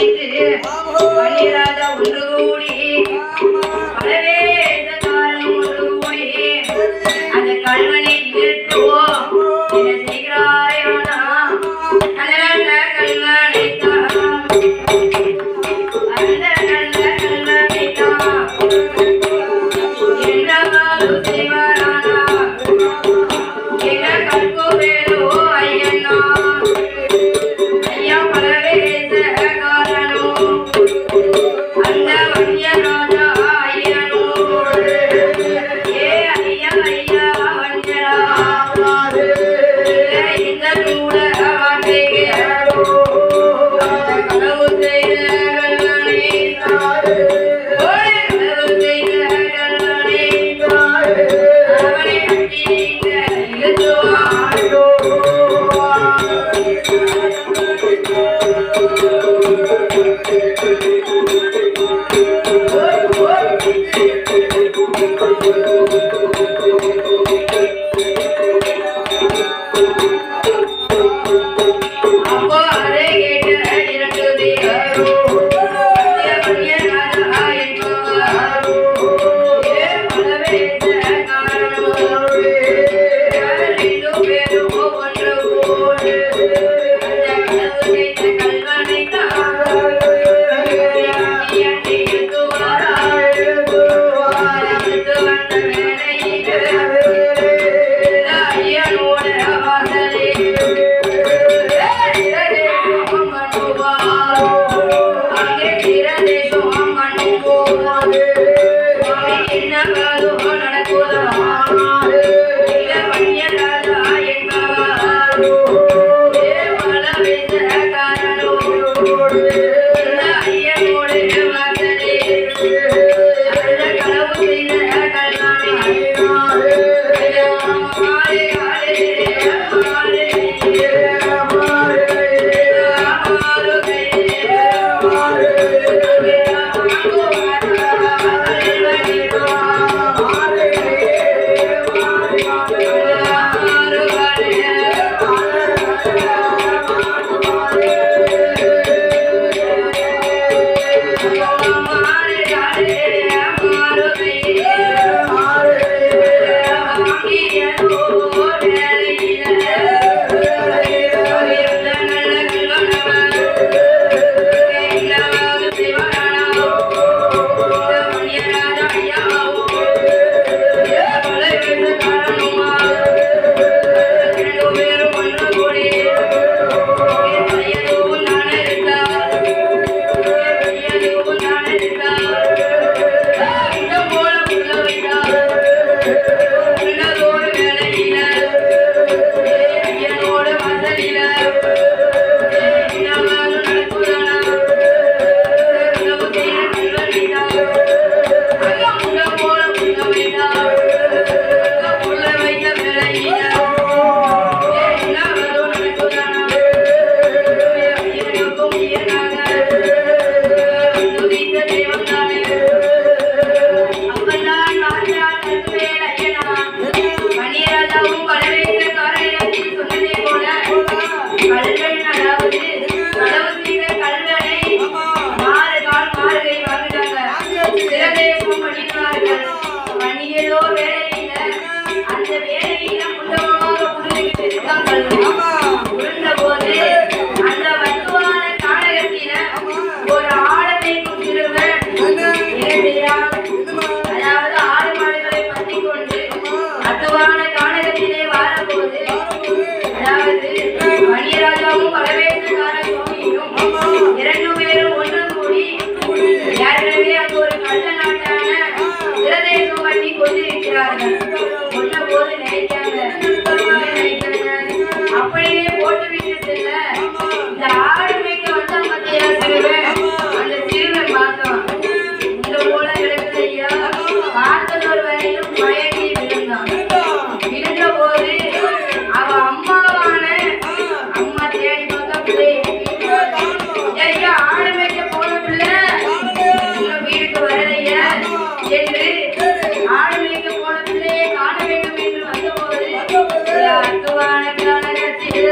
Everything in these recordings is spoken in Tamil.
அழைத்து வன்னியராஜா ஒன்று கூடி பலவேசக்காரன் Yeah,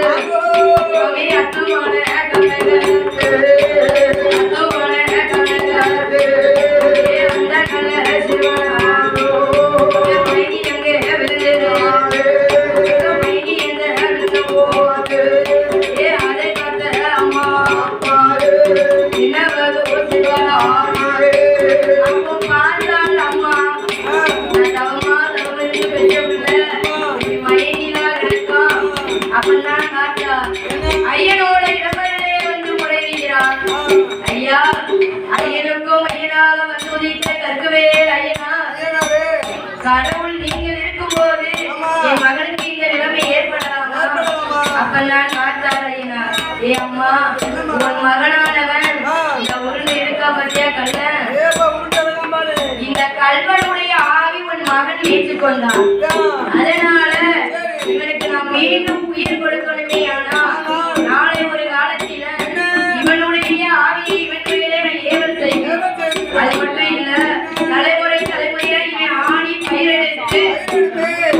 Thank you. அப்படிதான் காட்டார் ஐயனோட இடமனே வந்து முறைகிறார் ஐயா ஐயனுக்கும் ஐயனாக ஐயனா. கடவுள் நீங்கள் இருக்கும்போது என் நிலைமை ஏற்படலாமா? அப்பெல்லாம் காத்தார் ஐயனா. அம்மா உன் மகனானவன் இருக்கா பற்றியா கல்ல இந்த கல்வனுடைய ஆவி உன் மகன் ஏற்றுக்கொண்டான் அதனால் மீண்டும் உயிர் கொடுக்கணுமே ஆனா நாளை ஒரு காலத்தில இவனுடைய ஆவியை இவன் மேலே நான் ஏவல் செய்து. அது மட்டும் இல்ல தலைமுறை தலைமுறையா இவன் ஆடி பயிரெடுத்து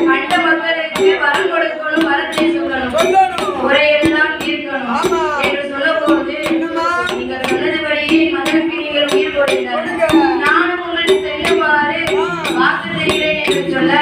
கண்ட மக்களுக்கு வரம் கொடுக்கணும் வரத்தை சொல்லணும். குறையெல்லாம் தீர்க்கணும் ஆமா. என்று சொல்லும்போது என்னம்மா? நீங்கள் சொன்னதுபடியே மகனுக்கு நீங்கள் உயிர் கொடுங்கள் கொடுங்க. நானும் உங்களுக்கு செல்லுமாறு வாக்கு தெரிகிறேன் என்று சொல்ல